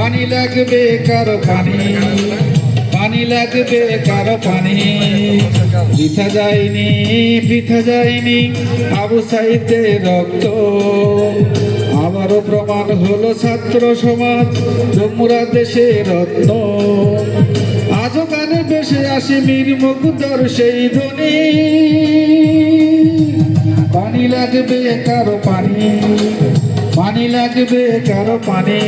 পানি লাগবে কারও পানি? পানি লাগবে কারও পানি? বৃথা যায়নি বৃথা যায়নি আবু সাইতে রক্ত। আবারও প্রমাণ হলো ছাত্র সমাজ যমুরা দেশে রত্ন আজও গানে বেশে আসে মীর মুগ্ধর সেই ধ্বনি। পানি লাগবে কারও পানি? পানি লাগবে কারও পানি।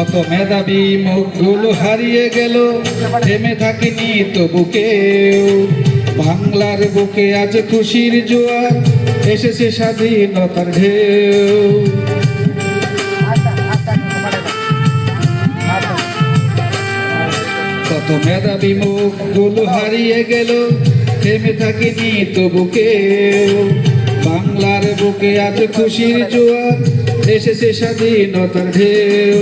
কত মেধাবী মুখগুলো হারিয়ে গেল, থেমে থাকিনি তবু কেউ। বাংলার বুকে আজ খুশির জোয়ার, এসেছে স্বাধীনতার ঢেউ। কত মেধাবী মুখগুলো হারিয়ে গেল, থেমে থাকিনি তবু কেউ। বাংলার বুকে আজ খুশির জোয়ার, এসেছে স্বাধীনতার ঢেউ।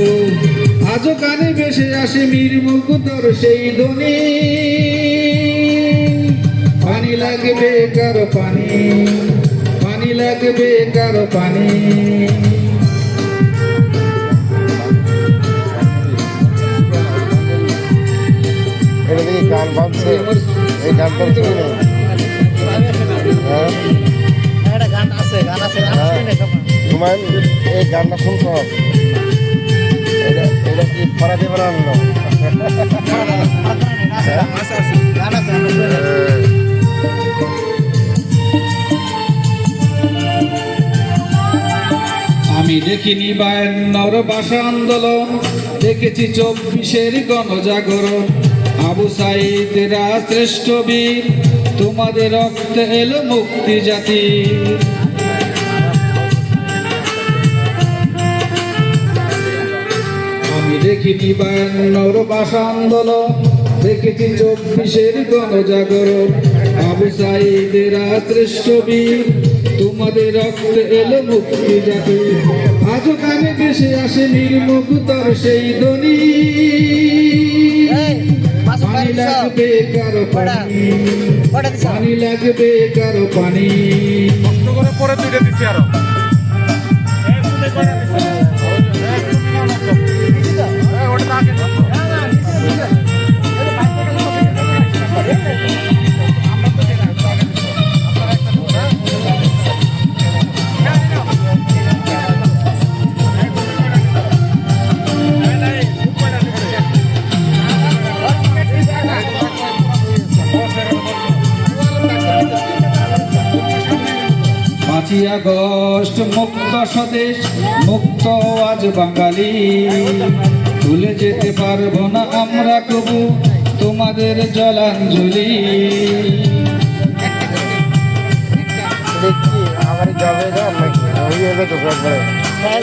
আজও কানে বেশে আসে মীর মুকুন্দর সেই ধ্বনি। পানি লাগবে কারও পানি পানি লাগবে কারও পানি। গান বাজছে, এই গান তো শুনি। হ্যাঁ? এই গানটা শুনছ। আমি দেখিনি বায়ান্নর ভাষা আন্দোলন, দেখেছি চব্বিশের গণজাগরণ। আবু সাইদরা শ্রেষ্ঠ বীর, তোমাদের রক্ত এলো মুক্তি জাতি আমি দেখিনি বায়ান্নর ভাষা আন্দোলন দেখেছি চব্বিশের গণজাগরণ। আবু সাইদেরা শ্রেষ্ঠ বীর তোমাদের রক্তে এলো মুক্তি জাতি আজও কানে বেশে আসে নির্মুক্তর সেই ধ্বনি। পানি। লাগবে কারও পানি? পানি লাগবে কারও পানি? কষ্ট করে পরে দুইটা দিচ্ছি আরও। পাঁচই আগস্ট, মুক্ত স্বদেশ, মুক্ত আজ বাঙালি। ভুলে যেতে পারব না আমরা কবু তোমাদের জলাঞ্জলি।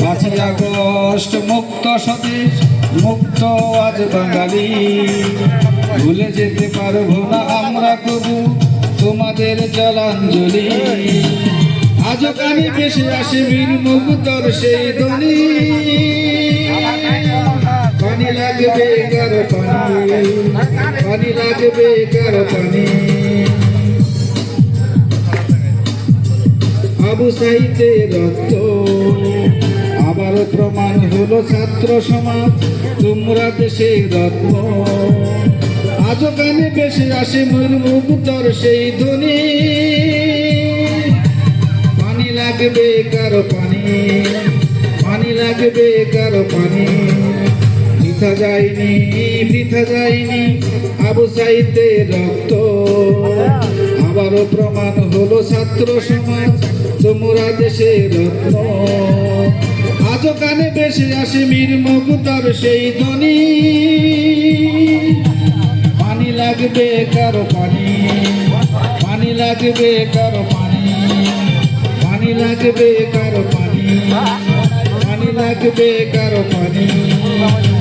পাঁচই আগস্ট, মুক্ত স্বদেশ, মুক্ত আজ বাঙালি। ভুলে যেতে পারব না আমরা কবু তোমাদের জলাঞ্জলি। আজও কানে বেশি আসে বীর মুগ্ধর সেই ধ্বনি। পানি লাগবে কারও পানি? পানি লাগবে কারও পানি? আবু সাইতে রক্ত। প্রমাণ হলো ছাত্র সমাজ, তোমরা দেশে রত্ন আজও কানে বেশি আসে মুক্তর সেই ধ্বনি। পানি লাগবে কারও পানি পানি লাগবে কারও পানি। বৃথা যায়নি বৃথা যায়নি আবু সাইতে রক্ত। আবারও প্রমাণ হলো ছাত্র সমাজ, তোমরা দেশে রত্ন। আজও কানে বেশি আসে মীর মুকুতার সেই ধ্বনি। পানি লাগবে কারও পানি পানি লাগবে কারও পানি। পানি লাগবে কারও পানি। পানি লাগবে কারও পানি।